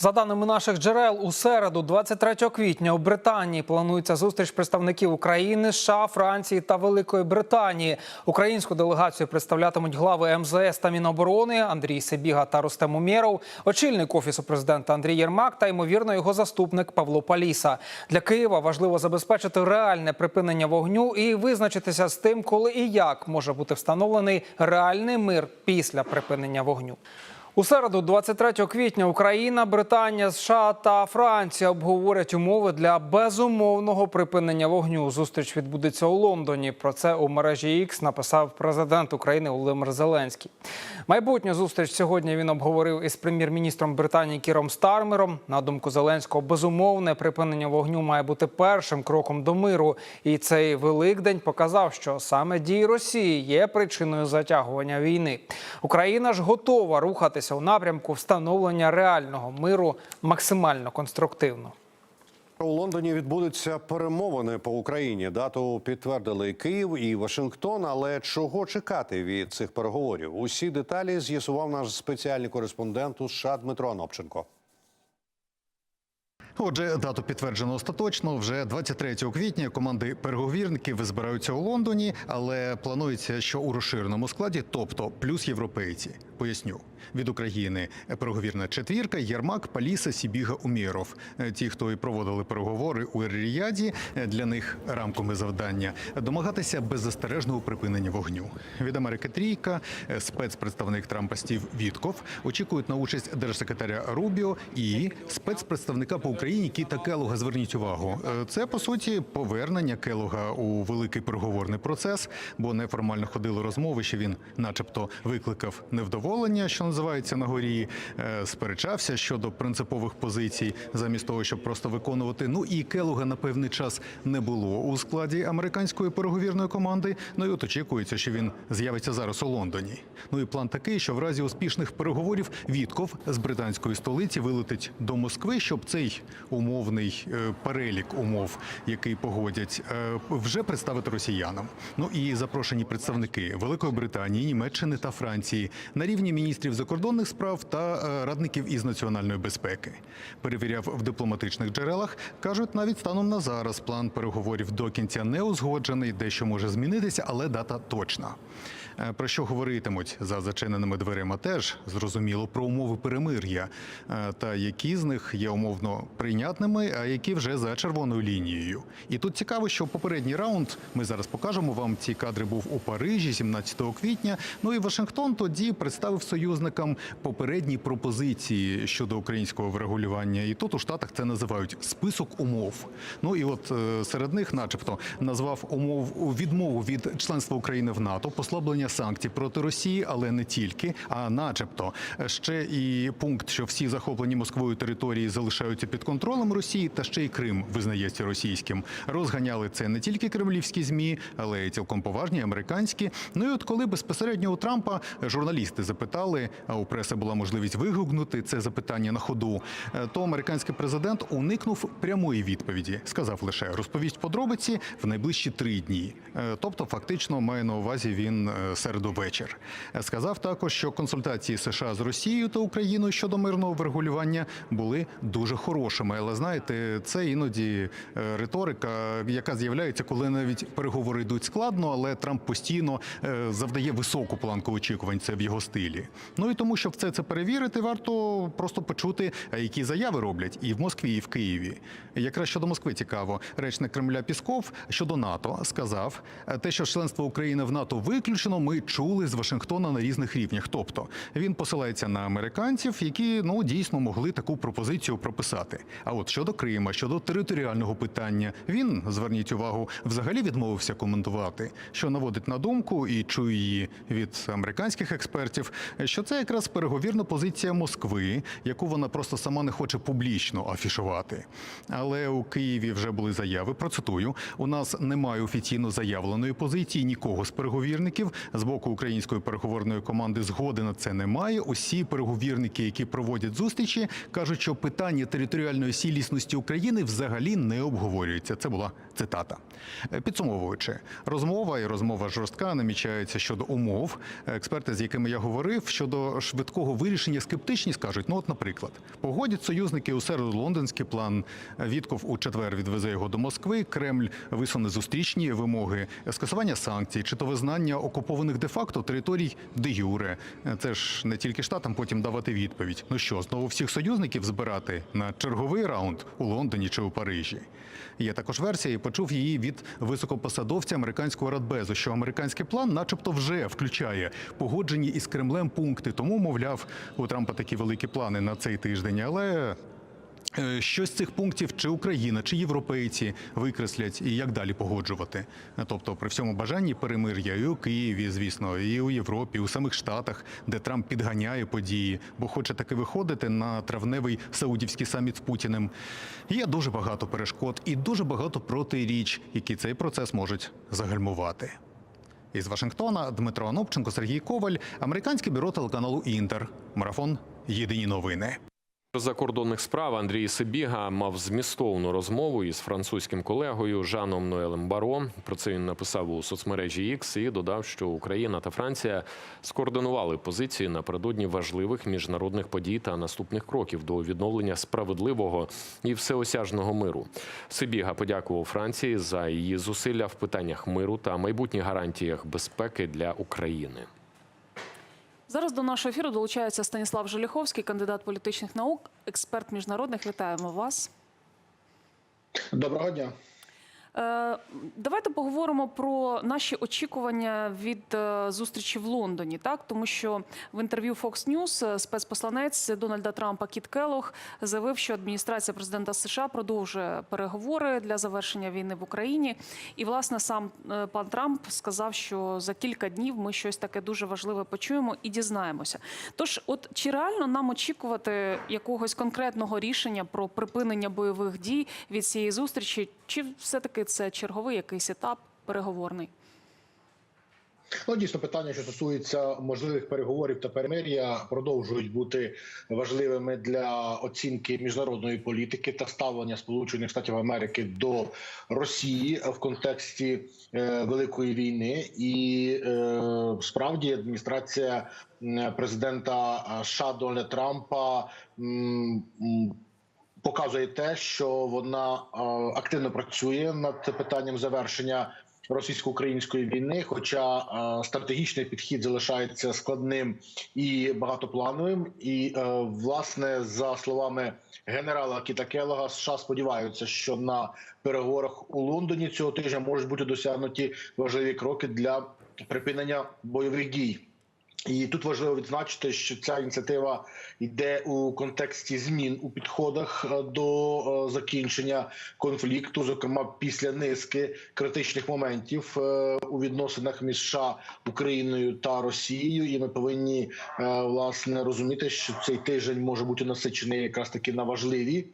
За даними наших джерел, у середу, 23 квітня, у Британії планується зустріч представників України, США, Франції та Великої Британії. Українську делегацію представлятимуть глави МЗС та Міноборони Андрій Сибіга та Рустем Умєров, очільник офісу президента Андрій Єрмак та ймовірно його заступник Павло Паліса. Для Києва важливо забезпечити реальне припинення вогню і визначитися з тим, коли і як може бути встановлений реальний мир після припинення вогню. У середу, 23 квітня, Україна, Британія, США та Франція обговорять умови для безумовного припинення вогню. Зустріч відбудеться у Лондоні. Про це у мережі X написав президент України Володимир Зеленський. Майбутню зустріч сьогодні він обговорив із прем'єр-міністром Британії Кіром Стармером. На думку Зеленського, безумовне припинення вогню має бути першим кроком до миру. І цей Великдень показав, що саме дії Росії є причиною затягування війни. Україна ж готова рухатися у напрямку встановлення реального миру максимально конструктивно. У Лондоні відбудуться перемовини по Україні. Дату підтвердили і Київ і Вашингтон. Але чого чекати від цих переговорів? Усі деталі з'ясував наш спеціальний кореспондент у США Дмитро Анопченко. Отже, дату підтверджено остаточно. Вже 23 квітня команди переговірників збираються у Лондоні, але планується, що у розширеному складі, тобто плюс європейці. Поясню від України переговірна четвірка: Єрмак, Паліса, Сібіга, Умєров. Е, Ті, хто і проводили переговори у Ріяді, е, для них рамками завдання домагатися беззастережного припинення вогню. Від Америки трійка, е, спецпредставник Трампа Стів Вітков очікують на участь держсекретаря Рубіо і спецпредставника по Україні Кіта Келуга. Зверніть увагу, це по суті повернення Келуга у великий переговорний процес, бо неформально ходили розмови, що він, начебто, викликав невдоволення, що називається на горі, е, сперечався щодо принципових позицій, замість того, щоб просто виконувати. Ну і Келуга на певний час не було у складі американської переговірної команди. Ну і от очікується, що він з'явиться зараз у Лондоні. Ну і план такий, що в разі успішних переговорів Вітков з британської столиці вилетить до Москви, щоб цей умовний е, перелік умов, який погодять, е, вже представити росіянам. Ну і запрошені представники Великої Британії, Німеччини та Франції на рівні міністрів закордонних справ та е, радників із національної безпеки. Перевіряв в дипломатичних джерелах. кажуть, навіть станом на зараз план переговорів до кінця не узгоджений, дещо може змінитися, але дата точна. Е, Про що говоритимуть за зачиненими дверима? Теж зрозуміло про умови перемир'я, е, та які з них є умовно прийнятними, а які вже за червоною лінією. І тут цікаво, що попередній раунд ми зараз покажемо вам. Ці кадри був у Парижі, 17 квітня. Ну і Вашингтон тоді представив союзникам попередні пропозиції щодо українського врегулювання. І тут у Штатах це називають список умов. Ну і от е, серед них, начебто, назвав умов відмову від членства України в НАТО, послаблення санкцій проти Росії, але не тільки, а начебто ще і пункт, що всі захоплені Москвою території залишаються під контролем Росії, та ще й Крим визнається російським. Розганяли це не тільки кремлівські змі, але й цілком поважні американські. Ну і от коли безпосередньо у Трампа журналісти запитали, а у преси була можливість вигукнути це запитання на ходу, е, то американський президент уникнув прямої відповіді. Сказав лише розповість подробиці в найближчі три дні. Е, Тобто, фактично має на увазі він е, середу вечір. Е, Сказав також, що консультації США з Росією та Україною щодо мирного врегулювання були дуже хорошими. Але знаєте, це іноді е, риторика, яка з'являється, коли навіть переговори йдуть складно, але Трамп постійно е, завдає високу планку очікувань. Це в його стилі. Ну і тому, щоб все це перевірити, варто просто почути, які заяви роблять і в Москві, і в Києві. Якраз щодо Москви цікаво, речник Кремля Пісков щодо НАТО сказав, е, те, що членство України в НАТО виключено, ми чули з Вашингтона на різних рівнях. Тобто він посилається на американців, які ну дійсно могли таку пропозицію прописати. А от щодо Крима, щодо територіального питання, він зверніть увагу, взагалі відмовився коментувати, що наводить на думку і чую її від американських експертів, що це якраз переговірна позиція Москви, яку вона просто сама не хоче публічно афішувати. Але у Києві вже були заяви. Процитую: у нас немає офіційно заявленої позиції нікого з переговірників. З боку української переговорної команди згоди на це немає. Усі переговірники, які проводять зустрічі, кажуть, що питання територіальної цілісності України взагалі не обговорюється. Це була цитата. Е, Підсумовуючи, розмова і розмова жорстка намічається щодо умов. Експерти, з якими я говорив, щодо швидкого вирішення скептичні скажуть. Ну, от, наприклад, погодять союзники у середу лондонський план. Вітков у четвер відвезе його до Москви. Кремль висуне зустрічні вимоги, скасування санкцій чи то визнання окупованих де-факто територій де юре. Це ж не тільки штатам потім давати відповідь. Ну що, знову всіх союзників збирати на черговий раунд у Лондоні чи у Парижі? Є також версія, і почув її від високопосадовця американського радбезу, що американський план, начебто, вже включає погоджені із Кремлем пункти. Тому, мовляв, у Трампа такі великі плани на цей тиждень, але. Е, Що з цих пунктів чи Україна, чи європейці викреслять і як далі погоджувати? Тобто, при всьому бажанні перемир'я і у Києві, звісно, і у Європі, і у самих Штатах, де Трамп підганяє події, бо хоче таки виходити на травневий саудівський саміт з Путіним. Є дуже багато перешкод і дуже багато протиріч, які цей процес можуть загальмувати. Із Вашингтона Дмитро Анопченко, Сергій Коваль, американське бюро телеканалу Інтер. Марафон. Єдині новини. Закордонних справ Андрій Сибіга мав змістовну розмову із французьким колегою Жаном Ноелем Баро. Про це він написав у соцмережі X і додав, що Україна та Франція скоординували позиції напередодні важливих міжнародних подій та наступних кроків до відновлення справедливого і всеосяжного миру. Сибіга подякував Франції за її зусилля в питаннях миру та майбутніх гарантіях безпеки для України. Зараз до нашого ефіру долучається Станіслав Желіховський, кандидат політичних наук, експерт міжнародних. Вітаємо вас. Доброго дня. Е, Давайте поговоримо про наші очікування від е, зустрічі в Лондоні, так тому що в інтерв'ю Fox News е, спецпосланець Дональда Трампа Кіт Келлог заявив, що адміністрація президента США продовжує переговори для завершення війни в Україні. І власне сам пан Трамп сказав, що за кілька днів ми щось таке дуже важливе почуємо і дізнаємося. Тож, от чи реально нам очікувати якогось конкретного рішення про припинення бойових дій від цієї зустрічі, чи все-таки це черговий якийсь етап переговорний? Ну, дійсно, питання, що стосується можливих переговорів та перемир'я, продовжують бути важливими для оцінки міжнародної політики та ставлення Сполучених Штатів Америки до Росії в контексті е, великої війни. І е, справді адміністрація президента США Дональда Трампа. м, Показує те, що вона е, активно працює над питанням завершення російсько-української війни. Хоча е, стратегічний підхід залишається складним і багатоплановим. І е, власне, за словами генерала Кіта Келлога, США сподіваються, що на переговорах у Лондоні цього тижня можуть бути досягнуті важливі кроки для припинення бойових дій. І тут важливо відзначити, що ця ініціатива йде у контексті змін у підходах е, до е, закінчення конфлікту, зокрема після низки критичних моментів е, у відносинах між США, Україною та Росією. І ми повинні власне розуміти, що цей тиждень може бути насичений якраз таки на важливі.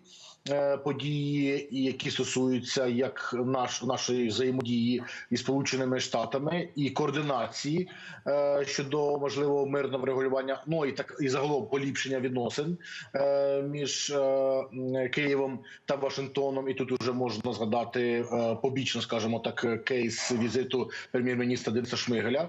Е, Події, які стосуються як наш нашої взаємодії із сполученими штатами і координації е, щодо можливого мирного врегулювання, ну і так і загалом поліпшення відносин е, між Києвом та Вашингтоном. І тут уже можна згадати побічно, скажімо так, кейс візиту прем'єр-міністра Дениса Шмигаля е,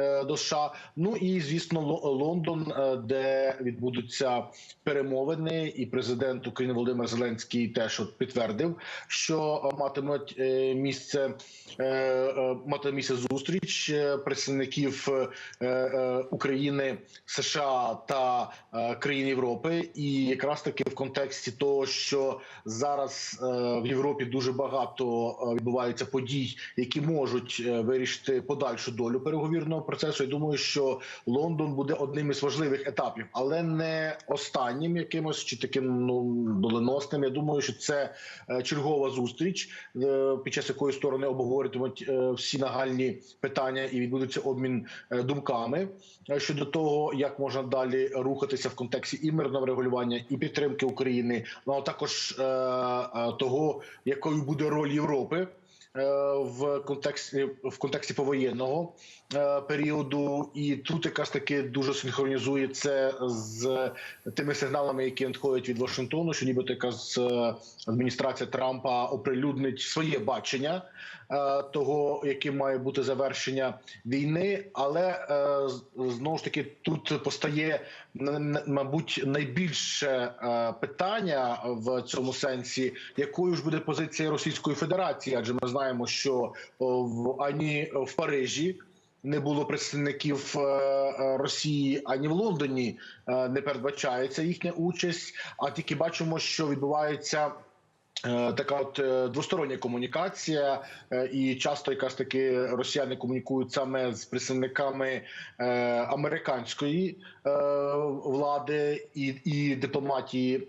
до США. Ну і звісно, Ло- Лондон, е, де відбудуться перемовини, і президент України Володимир Зеленський теж от підтвердив, що е, матимуть е, місце е, е, мати місце зустріч е, представників е, е, України, США та е, країн Європи, і якраз таки в контексті того, що зараз е, в Європі дуже багато е, відбуваються подій, які можуть е, вирішити подальшу долю переговірного процесу. Я думаю, що Лондон буде одним із важливих етапів, але не останнім якимось чи таким ну доленосним. Я думаю, що це е, чергова зустріч, е, під час якої сторони обговорюватимуть е, всі нагальні питання і відбудеться обмін думками щодо того, як можна далі рухатися в контексті і мирного врегулювання, і підтримки України, ну а також того, якою буде роль Європи. Е, В контексті в контексті повоєнного е, періоду. і тут якраз таки дуже синхронізує це з тими сигналами, які надходять від Вашингтону, що нібито якраз е, адміністрація Трампа оприлюднить своє бачення того, яким має бути завершення війни. Але знову ж таки тут постає мабуть найбільше питання в цьому сенсі, якою ж буде позиція Російської Федерації, адже ми знаємо, що в ані в Парижі. Не було представників е, е, Росії ані в Лондоні е, не передбачається їхня участь. А тільки бачимо, що відбувається Е, Така от е, двостороння комунікація, е, і часто якраз таки росіяни комунікують саме з представниками е, американської е, влади і, і дипломатії.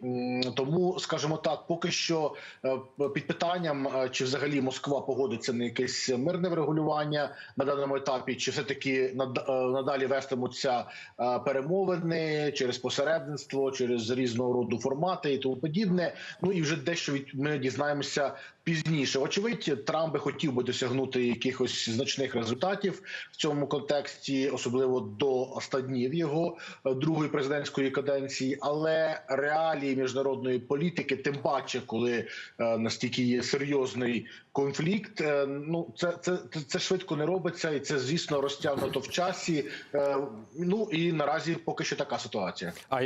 Тому, скажімо так, поки що е, під питанням, е, чи взагалі Москва погодиться на якесь мирне врегулювання на даному етапі, чи все таки надалі вестимуться е, перемовини через посередництво, через різного роду формати і тому подібне. Ну і вже дещо від ми дізнаємося пізніше. Очевидь, Трамп би хотів би досягнути якихось значних результатів в цьому контексті, особливо до 100 днів його е, другої президентської каденції. Але реалії міжнародної політики, тим паче, коли е, настільки є серйозний конфлікт, е, ну це, це, це, швидко не робиться, і це звісно розтягнуто в часі. Е, ну і наразі поки що така ситуація. А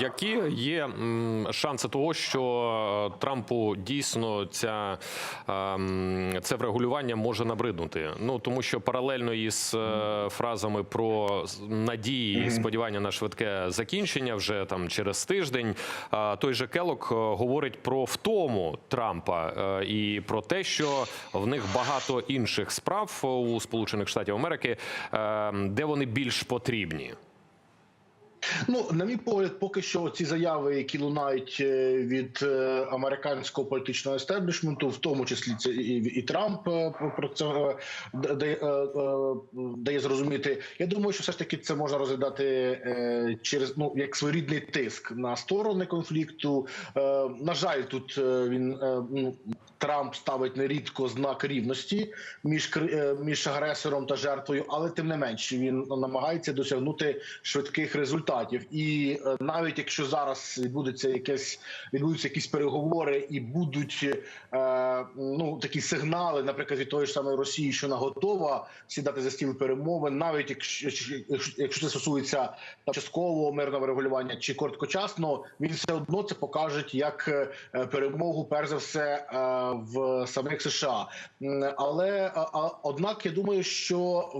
які є шанси того, що е, Трампу дійсно ця це врегулювання може набриднути? Ну тому що паралельно із е, фразами про надії і сподівання на швидке закінчення вже там через тиждень, той же Келок е, говорить про втому Трампа е, і про те, що в них багато інших справ у Сполучених Штатів Америки, е, де вони більш потрібні. Ну, на мій погляд, поки що ці заяви, які лунають е, від е, американського політичного естеблішменту, в тому числі це і, і Трамп е, про це дає, дає зрозуміти. Я думаю, що все ж таки це можна розглядати через ну як своєрідний тиск на сторони конфлікту. На жаль, тут він ну, Трамп ставить нерідко знак рівності між між агресором та жертвою, але тим не менш він намагається досягнути швидких результатів. І е, навіть якщо зараз відбудеться якесь відбудуться якісь переговори і будуть е, ну такі сигнали, наприклад, від тої ж самої Росії, що вона готова сідати за стіл перемовин, навіть якщо, якщо, це стосується там, часткового мирного регулювання чи короткочасного, він все одно це покаже як е, перемогу, перш за все, е, в самих США. Але однак я думаю, що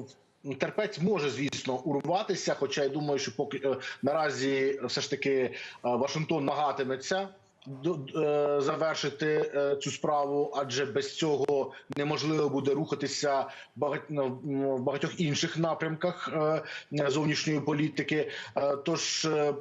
Терпець може, звісно, урватися, хоча я думаю, що поки е, наразі все ж таки е, Вашингтон е, завершити е, цю справу, адже без цього неможливо буде рухатися ну, в багатьох інших напрямках е, зовнішньої політики. Е, Тож е,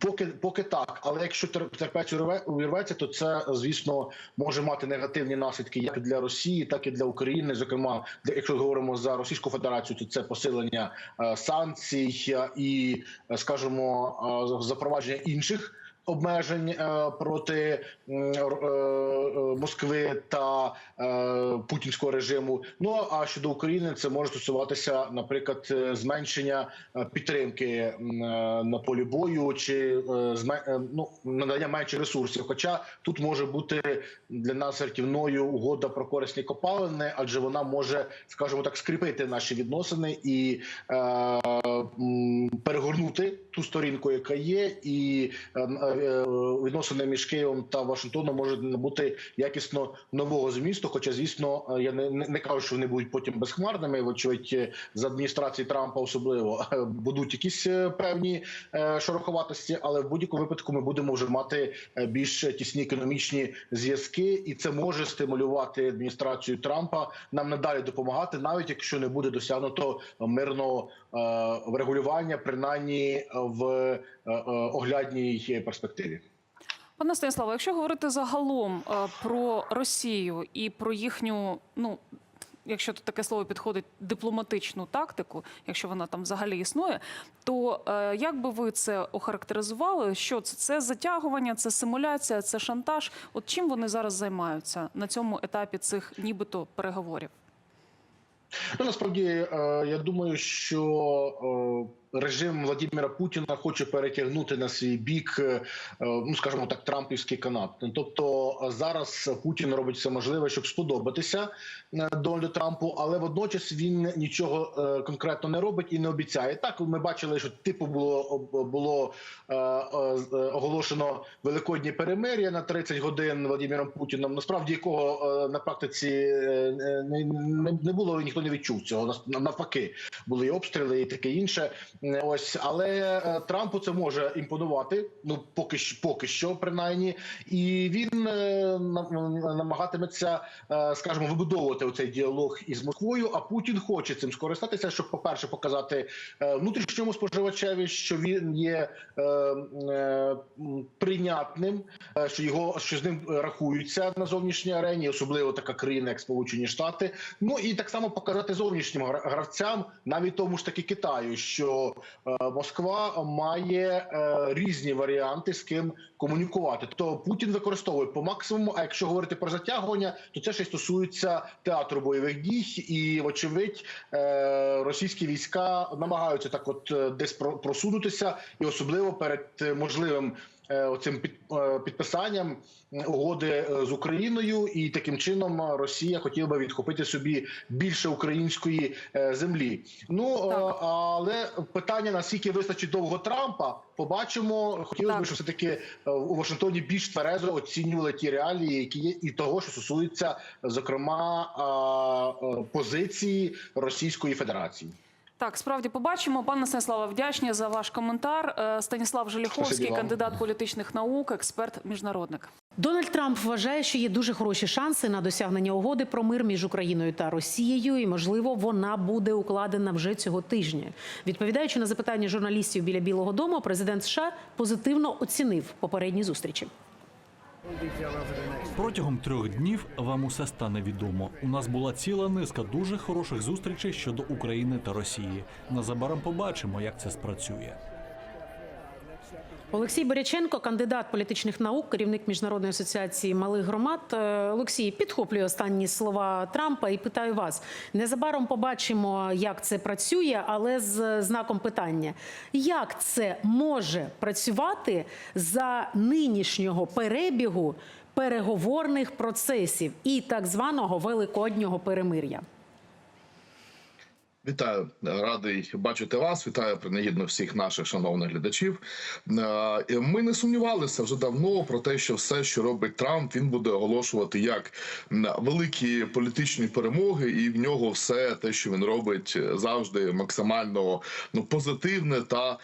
поки поки так, але якщо тер- терпець увірветься, то це звісно може мати негативні наслідки як для Росії, так і для України. Зокрема, якщо говоримо за Російську Федерацію, то це посилення е, санкцій е, і, е, скажімо, е, запровадження інших обмежень е, проти е, е, Москви та путінського режиму. Ну а щодо України, це може стосуватися, наприклад, зменшення підтримки на полі бою чи ну, надання менше ресурсів. Хоча тут може бути для нас рятівною угода про корисні копалини, адже вона може, скажімо так, скріпити наші відносини і перегорнути ту сторінку, яка є, і відносини між Києвом та Вашингтоном можуть набути якісно нового змісту. Хоча, звісно, е, я не, не, кажу, що вони будуть потім безхмарними. Вочевидь, е, з адміністрації Трампа особливо е, будуть якісь е, певні е, шороховатості, але в будь-якому випадку ми будемо вже мати е, більш тісні економічні зв'язки, і це може стимулювати адміністрацію Трампа нам надалі допомагати, навіть якщо не буде досягнуто мирного е, врегулювання, принаймні в е, е, оглядній перспективі. Пане Станіславе, якщо говорити загалом е, про Росію і про їхню, ну якщо тут таке слово підходить, дипломатичну тактику, якщо вона там взагалі існує, то е, як би ви це охарактеризували? Що це? Це затягування, це симуляція, це шантаж? От чим вони зараз займаються на цьому етапі цих нібито переговорів? Ну насправді е, я думаю, що режим Владимира Путіна хоче перетягнути на свій бік, е, ну скажімо так, трампівський канат. Тобто е, зараз Путін робить все можливе, щоб сподобатися е, Дональду Трампу, але водночас він нічого е, конкретно не робить і не обіцяє. Так ми бачили, що типу було було е, е, е, оголошено великоднє перемир'я на 30 годин Владимиром Путіном. Насправді якого е, на практиці е, не, було, ніхто не відчув цього. Навпаки, були і обстріли і таке інше. Ось, але е, Трампу це може імпонувати. Ну поки що, поки що, принаймні, і він е, намагатиметься, е, скажімо, вибудовувати оцей діалог із Москвою. А Путін хоче цим скористатися, щоб, по-перше, показати е, внутрішньому споживачеві, що він є прийнятним, що його що з ним рахуються на зовнішній арені, особливо така країна, як Сполучені Штати. Ну і так само показати зовнішнім гравцям, навіть тому ж таки Китаю, що Москва має е, різні варіанти з ким комунікувати. То Путін використовує по максимуму. А якщо говорити про затягування, то це ще стосується театру бойових дій, і вочевидь е, російські війська намагаються так, от е, десь просунутися, і особливо перед е, можливим. Е, Оцим е, підписанням угоди е, з Україною, і таким чином Росія хотіла би відхопити собі більше української землі. Ну Так. але питання наскільки вистачить довго Трампа, побачимо. Хотілося б, щоб все таки у Вашингтоні більш тверезо оцінювали ті реалії, які є, і того, що стосується зокрема позиції Російської Федерації. Так, справді побачимо. Пане Станіславе, вдячні за ваш коментар. Е, Станіслав Желіховський, кандидат політичних наук, експерт, міжнародник. Дональд Трамп вважає, що є дуже хороші шанси на досягнення угоди про мир між Україною та Росією, і можливо вона буде укладена вже цього тижня. Відповідаючи на запитання журналістів біля Білого Дому, президент США позитивно оцінив попередні зустрічі. Протягом трьох днів вам усе стане відомо. У нас була ціла низка дуже хороших зустрічей щодо України та Росії. Незабаром побачимо, як це спрацює. Олексій Боряченко, кандидат політичних наук, керівник міжнародної асоціації малих громад. Е, Олексій підхоплює останні слова Трампа і питаю вас: незабаром побачимо, як це працює, але з знаком питання: як це може працювати за нинішнього перебігу переговорних процесів і так званого великоднього перемир'я? Вітаю, радий бачити вас. Вітаю принагідно всіх наших шановних глядачів. Е, Ми не сумнівалися вже давно про те, що все, що робить Трамп, він буде оголошувати як великі політичні перемоги, і в нього все те, що він робить, завжди максимально ну позитивне та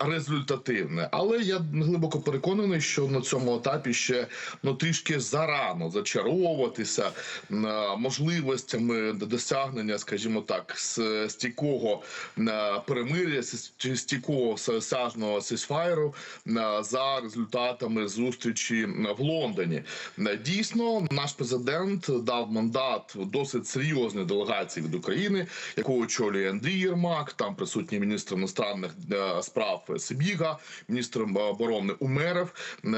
результативне. Але я глибоко переконаний, що на цьому етапі ще ну трішки зарано зачаровуватися можливостями досягнення, скажімо так, с- стійкого е, перемир'я, стійкого всеосяжного сісфайру за результатами зустрічі е, в Лондоні. Е, Дійсно, наш президент дав мандат досить серйозній делегації від України, яку очолює Андрій Єрмак. Там присутній міністр іностранних е, справ Сибіга, міністр е, оборони Умеров е,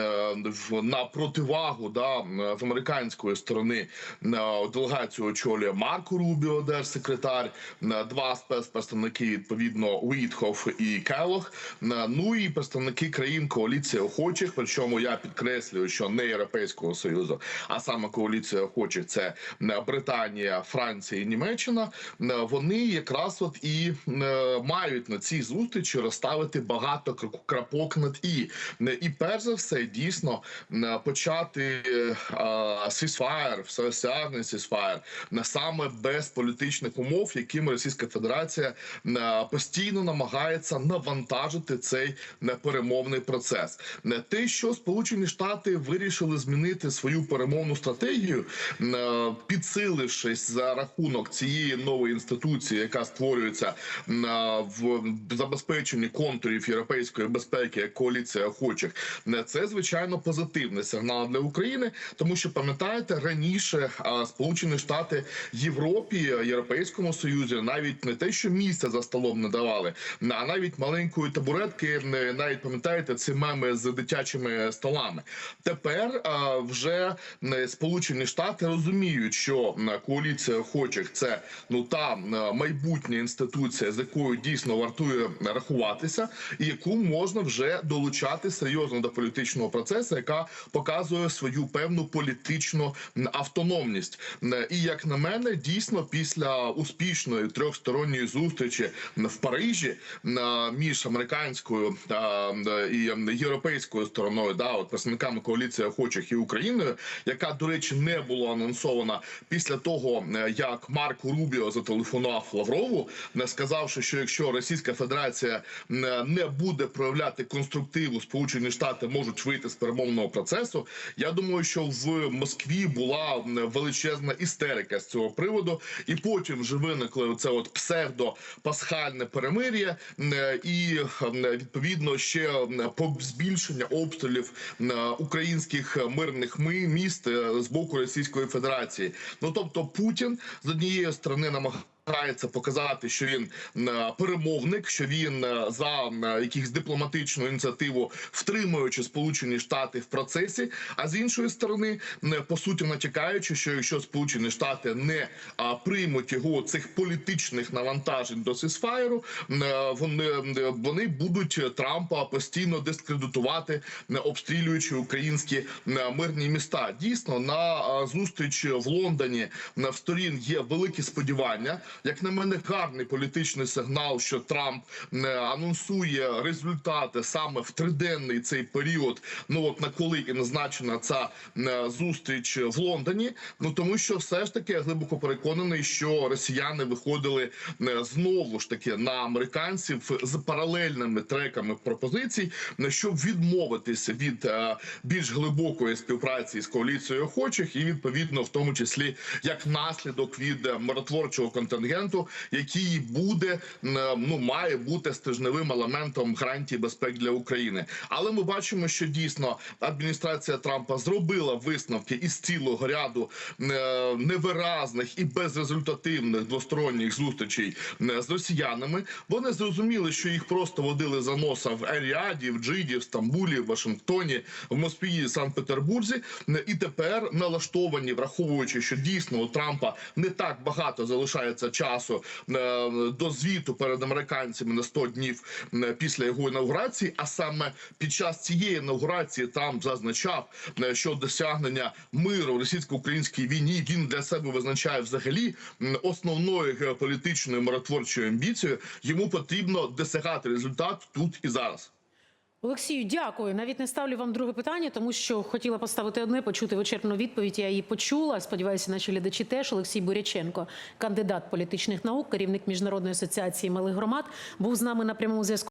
в- на противагу да з американської сторони е, делегацію очолює Марко Рубіо, держсекретар, е, два спецпредставники відповідно Уітхоф і Келох. е, Ну і представники країн коаліції охочих. Причому я підкреслюю, що не Європейського союзу, а саме коаліція охочих це е, Британія, Франція і Німеччина. Е, Вони якраз от і мають на цій зустрічі розставити багато крапок над і. І перш за все, дійсно почати сісфаєр, всеосяжний сісфаєр, саме без політичних умов, якими Російська Федерація е, постійно намагається навантажити цей е, перемовний процес. Не те, що Сполучені Штати вирішили змінити свою перемовну стратегію, е, підсилившись за рахунок цієї нової інституції, яка створюється е, в забезпеченні контурів європейської безпеки, як коаліція охочих, Е, це звичайно позитивний сигнал для України, тому що пам'ятаєте раніше е, Сполучені Штати Європі, Європейському Союзі, навіть навіть не те, що місця за столом не давали, а навіть маленької табуретки, навіть пам'ятаєте ці меми з дитячими столами. Тепер вже Сполучені Штати розуміють, що коаліція охочих це ну та майбутня інституція, з якою дійсно вартує рахуватися, і яку можна вже долучати серйозно до політичного процесу, яка показує свою певну політичну автономність. І як на мене, дійсно після успішної трьохсторонньої зустрічі в Парижі між американською і європейською стороною, да, от представниками коаліції охочих і Україною, яка до речі не була анонсована після того, е, як Марко Рубіо зателефонував Лаврову, не сказавши, що якщо Російська Федерація е, не буде проявляти конструктиву, Сполучені Штати можуть вийти з перемовного процесу. Я думаю, що в Москві була величезна істерика з цього приводу, і потім вже виникло це от псевдо пасхальне перемир'я, і відповідно ще збільшення обстрілів українських мирних ми- міст е, з боку Російської Федерації. Ну тобто Путін з однієї сторони намагається Намагається показати, що він е, перемовник, що він е, за е, якихось дипломатичну ініціативу, втримуючи Сполучені Штати в процесі. А з іншої сторони, по суті, натякаючи, що якщо Сполучені Штати не приймуть його цих політичних навантажень до сисфаєру, е, вони, вони будуть Трампа постійно дискредитувати, обстрілюючи українські мирні міста. Дійсно, на зустріч в Лондоні в сторін є великі сподівання. Як на мене, гарний політичний сигнал, що Трамп е, анонсує результати саме в триденний цей період. Ну от на коли і назначена ця е, зустріч в Лондоні. Ну тому що все ж таки я глибоко переконаний, що росіяни виходили е, знову ж таки на американців з паралельними треками пропозицій, щоб відмовитися від більш глибокої співпраці з коаліцією охочих, і відповідно в тому числі як наслідок від миротворчого контингенту, який буде ну має бути стержневим елементом гарантії безпеки для України. Але ми бачимо, що дійсно адміністрація Трампа зробила висновки із цілого ряду е, невиразних і безрезультативних двосторонніх зустрічей з росіянами. Вони зрозуміли, що їх просто водили за носа в Еріаді, в Джиді, в Стамбулі, в Вашингтоні, в Москві, Санкт-Петербурзі. І тепер налаштовані, враховуючи, що дійсно у Трампа не так багато залишається часу е, до звіту перед американцями на 100 днів е, після його інаугурації. А саме під час цієї інаугурації Трамп зазначав, е, що досягнення миру в російсько-українській війні він для себе визначає взагалі основною геополітичною миротворчою амбіцією. Йому потрібно досягати результат тут і зараз. Олексію, дякую. Навіть не ставлю вам друге питання, тому що хотіла поставити одне, почути вичерпну відповідь. Я її почула. Сподіваюся, наші глядачі теж. Олексій Буряченко, кандидат політичних наук, керівник міжнародної асоціації малих громад, був з нами на прямому зв'язку.